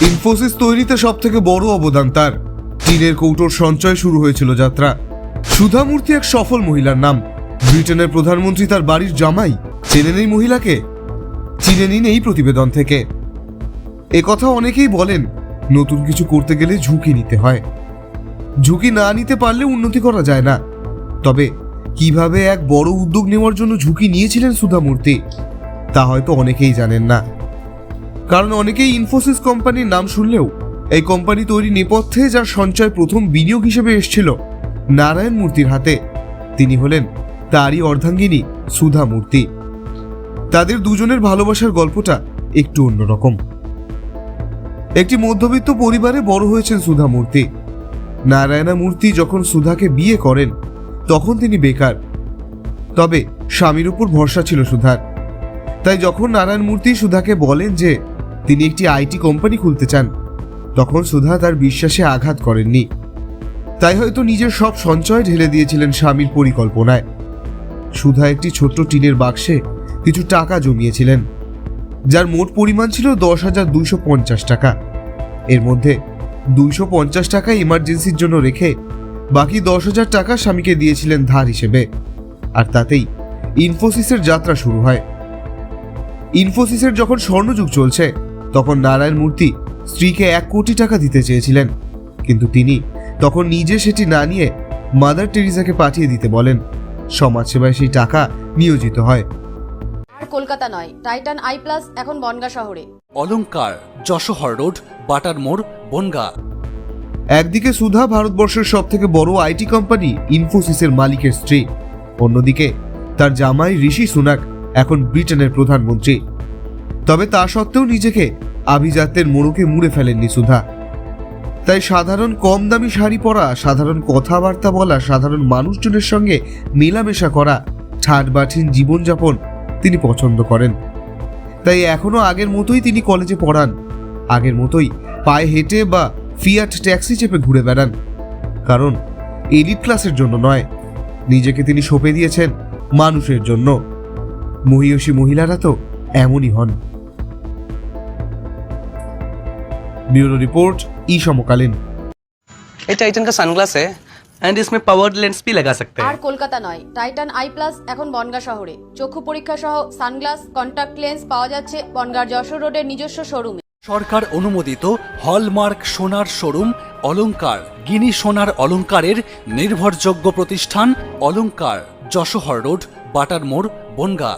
ইনফোসিস তৈরিতে সব থেকে বড় অবদান তার। টিনের কৌটোর সঞ্চয় শুরু হয়েছিল যাত্রা। সুধামূর্তি এক সফল মহিলার নাম। ব্রিটেনের প্রধানমন্ত্রী তার বাড়ির জামাই চেনেন এই মহিলাকে। চিনে নিন এই প্রতিবেদন থেকে। কথা অনেকেই বলেন, নতুন কিছু করতে গেলে ঝুঁকি নিতে হয়। ঝুঁকি না নিতে পারলে উন্নতি করা যায় না। তবে, কীভাবে এক বড় উদ্যোগ নেওয়ার জন্য ঝুঁকি নিয়েছিলেন সুধামূর্তি, তা হয়তো অনেকেই জানেন না। কারণ অনেকেই ইনফোসিস কোম্পানির নাম শুনলেও এই কোম্পানি তৈরি নেপথ্যে যার সঞ্চয় প্রথম বিনিয়োগ হিসেবে এসেছিল নারায়ণ মূর্তির হাতে। তিনি হলেন তারই অর্ধাঙ্গিনী সুধা মূর্তি। তাদের দুজনের ভালোবাসার গল্পটা একটু অন্যরকম। একটি মধ্যবিত্ত পরিবারে বড় হয়েছেন সুধা মূর্তি। নারায়ণা মূর্তি যখন সুধাকে বিয়ে করেন, তখন তিনি বেকার। তবে স্বামীর উপর ভরসা ছিল সুধার। তাই যখন নারায়ণ মূর্তি সুধাকে বলেন যে তিনি একটি আইটি কোম্পানি খুলতে চান। তখন সুধা তার বিশ্বাসে আঘাত করেননি। তাই হয়তো নিজের সব সঞ্চয় ঢেলে দিয়েছিলেন স্বামীর পরিকল্পনায়। সুধা একটি ছোট্ট টিনের বাক্সে কিছু টাকা জমিয়েছিলেন, যার মোট পরিমাণ ছিল দশ হাজার দুইশো পঞ্চাশ টাকা। এর মধ্যে দুইশো পঞ্চাশ টাকা ইমার্জেন্সির জন্য রেখে বাকি দশ হাজার টাকা স্বামীকে দিয়েছিলেন ধার হিসেবে। আর তাতেই ইনফোসিসের যাত্রা শুরু হয়। ইনফোসিসের যখন স্বর্ণযুগ চলছে তখন নারায়ণ মূর্তি স্ত্রীকে এক কোটি টাকা দিতে চেয়েছিলেন। কিন্তু তিনি তখন নিজে সেটি না নিয়ে মাদার টেরিজাকে পাঠিয়ে দিতে বলেন। সমাজসেবায় সেই টাকা নিয়োজিত হয়। আর কলকাতা নয় টাইটান আই প্লাস এখন বনগা শহরে। অলংকার যশোহর রোড বাটার মোড় বনগা। একদিকে সুধা ভারতবর্ষের সব থেকে বড় আইটি কোম্পানি ইনফোসিসের মালিকের স্ত্রী। অন্যদিকে তার জামাই ঋষি সুনাক এখন ব্রিটেনের প্রধানমন্ত্রী। তবে তা সত্ত্বেও নিজেকে আভিজাত্যের মোড়কে মুড়ে ফেলেননি সুধা। তাই সাধারণ কম দামি শাড়ি পরা, সাধারণ কথাবার্তা বলা, সাধারণ মানুষজনের সঙ্গে মেলামেশা করা, ঠাট বাঠিন জীবনযাপন তিনি পছন্দ করেন। তাই এখনও আগের মতোই তিনি কলেজে পড়ান। আগের মতোই পায়ে হেঁটে বা ফিয়াট ট্যাক্সি চেপে ঘুরে বেড়ান। কারণ এলিট ক্লাসের জন্য নয়, নিজেকে তিনি সঁপে দিয়েছেন মানুষের জন্য। মহিয়সী মহিলারা তো এমনই হন ব্যুরো রিপোর্ট ই সমকালীন ये टाइटन का सनग्लास है एंड इसमें पावर लेंस भी लगा सकते আর हैं কলকাতা নয় টাইটান আই প্লাস এখন বনগা শহরে চক্ষু পরীক্ষা সহ সানগ্লাস কন্টাক্ট লেন্স পাওয়া যাচ্ছে বনগার যশোর রোডের নিজস্ব শোরুমে সরকার অনুমোদিত হলমার্ক সোনার শোরুম অলংকার গিনি সোনার অলংকারের নির্ভরযোগ্য প্রতিষ্ঠান অলংকার যশোহর রোড বাটার মোড় বনগা